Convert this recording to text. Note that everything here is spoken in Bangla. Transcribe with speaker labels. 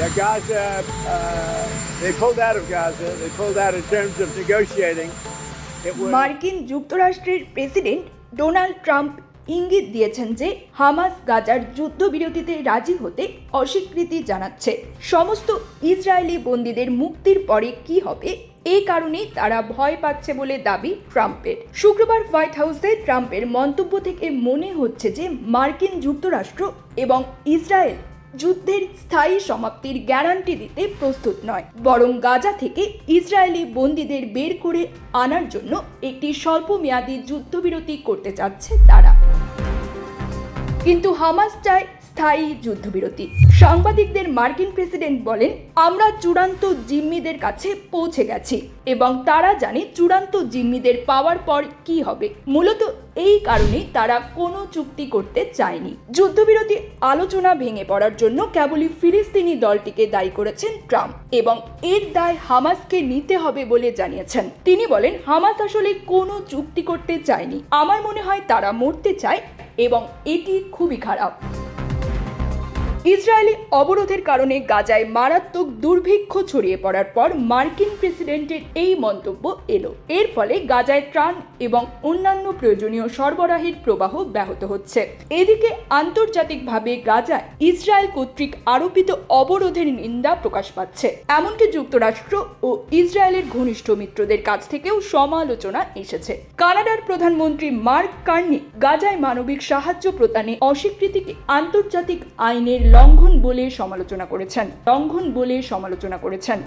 Speaker 1: Yeah, Gaza, uh, they pulled out of Gaza. They pulled out in terms of negotiating. Was.
Speaker 2: মার্কিন যুক্তরাষ্ট্রের প্রেসিডেন্ট ডোনাল্ড ট্রাম্প ইঙ্গিত দিয়েছেন যে হামাস গাজার যুদ্ধবিরতিতে রাজি হতে অস্বীকৃতি জানাচ্ছে সমস্ত ইসরায়েলি বন্দীদের মুক্তির পরে কি হবে এই কারণেই তারা ভয় পাচ্ছে বলে দাবি ট্রাম্পের শুক্রবার হোয়াইট হাউসে ট্রাম্পের মন্তব্য থেকে মনে হচ্ছে যে মার্কিন যুক্তরাষ্ট্র এবং ইসরায়েল যুদ্ধের স্থায়ী সমাপ্তির গ্যারান্টি দিতে প্রস্তুত নয়। বরং গাজা থেকে ইসরায়েলি বন্দীদের বের করে আনার জন্য একটি স্বল্পমেয়াদী যুদ্ধবিরতি করতে চাচ্ছে তারা। কিন্তু হামাস চায় স্থায়ী যুদ্ধবিরতি। সাংবাদিকদের মার্কিন প্রেসিডেন্ট বলেন, আমরা চূড়ান্ত জিম্মিদের কাছে পৌঁছে গেছি এবং তারা জানে চূড়ান্ত জিম্মিদের পাওয়ার পর কি হবে। মূলত এই কারণেই তারা কোনো চুক্তি করতে চায়নি। যুদ্ধবিরতি আলোচনা ভেঙে পড়ার জন্য কেবলই ফিলিস্তিনি দলটিকে দায়ী করেছেন ট্রাম্প এবং এর দায় হামাসকে নিতে হবে বলে জানিয়েছেন। তিনি বলেন, হামাস আসলে কোনো চুক্তি করতে চায়নি। আমার মনে হয় তারা মরতে চায় এবং এটি খুবই খারাপ। ইসরায়েলি অবরোধের কারণে গাজায় মারাত্মক দুর্ভিক্ষ ছড়িয়ে পড়ার পর মার্কিন প্রেসিডেন্টের এই মন্তব্য এলো। এর ফলে গাজায় ত্রাণ এবং অন্যান্য প্রয়োজনীয় সরবরাহের প্রবাহ ব্যাহত হচ্ছে। এদিকে আন্তর্জাতিকভাবে গাজায় ইসরায়েল কর্তৃক আরোপিত অবরোধের নিন্দা প্রকাশ পাচ্ছে। এমনকি যুক্তরাষ্ট্র ও ইসরায়েলের ঘনিষ্ঠ মিত্রদের কাছ থেকেও সমালোচনা এসেছে। কানাডার প্রধানমন্ত্রী মার্ক কার্নি গাজায় মানবিক সাহায্য প্রদানে অস্বীকৃতিকে আন্তর্জাতিক আইনের লঙ্ঘন বলে সমালোচনা করেছেন। লঙ্ঘন বলে সমালোচনা করেছেন।